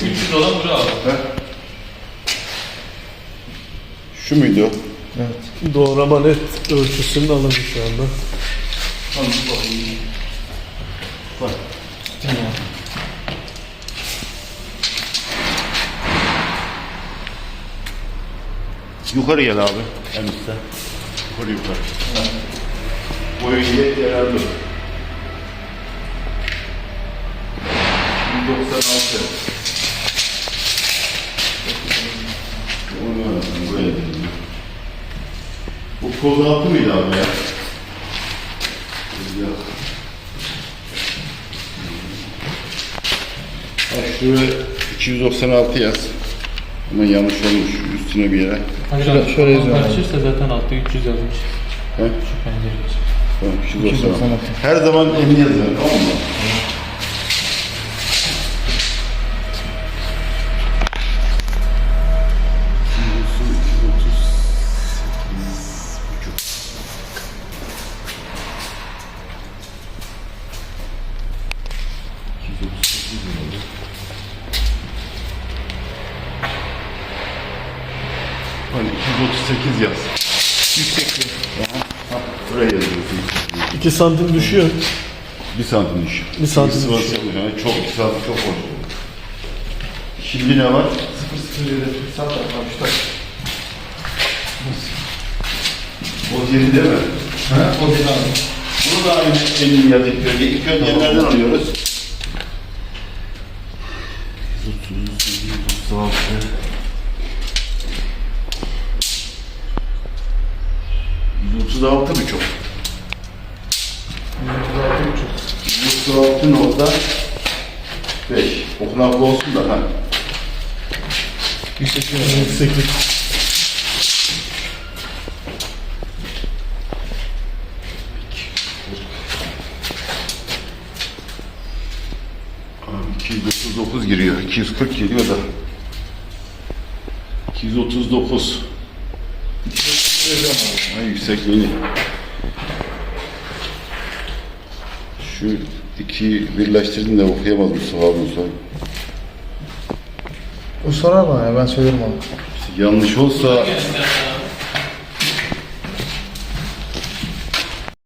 Şu 300 olan bura abi. Şu muydu? Doğrama net ölçüsünü alındı şu anda. Yukarı gel abi. En üstte. Yukarı yukarı. Boyu iyi yararlı. 196. Onu öğrendim, buraya dedim. Bu koz altı mıydı abi ya? Şuraya 296 yaz. Ama yanlış olmuş üstüne bir yere. Hayır Şöyle- şöyle yazıyorum. Kaçırsa zaten altta 300 yazmış. He? Şu penceresi. Tamam, 296. Her zaman elini yazıyorum tamam mı? Hani 238 yaz. Yükseklik. Aha, buraya yazıyorsun. 2 santim düşüyor. Bir santim düşüyor. Bir santim Sıvası düşüyor. Yani çok, bir santim çok hoş. Şimdi ne var? 007 sat atmışlar. O yerinde mi? Ha? O değil abi. Bunu da aynı elini yazık bölge. İlk önce nereden alıyoruz? 136 buçuk. 136 buçuk. 136 nokta 5. Okunaklı olsun da ha. 188. giriyor. 240 geliyor da. 239. Ha, yüksekliğini. Şu iki birleştirdim de okuyamadım Mustafa abi sonra. O sorar bana ya ben söylerim onu. Yanlış olsa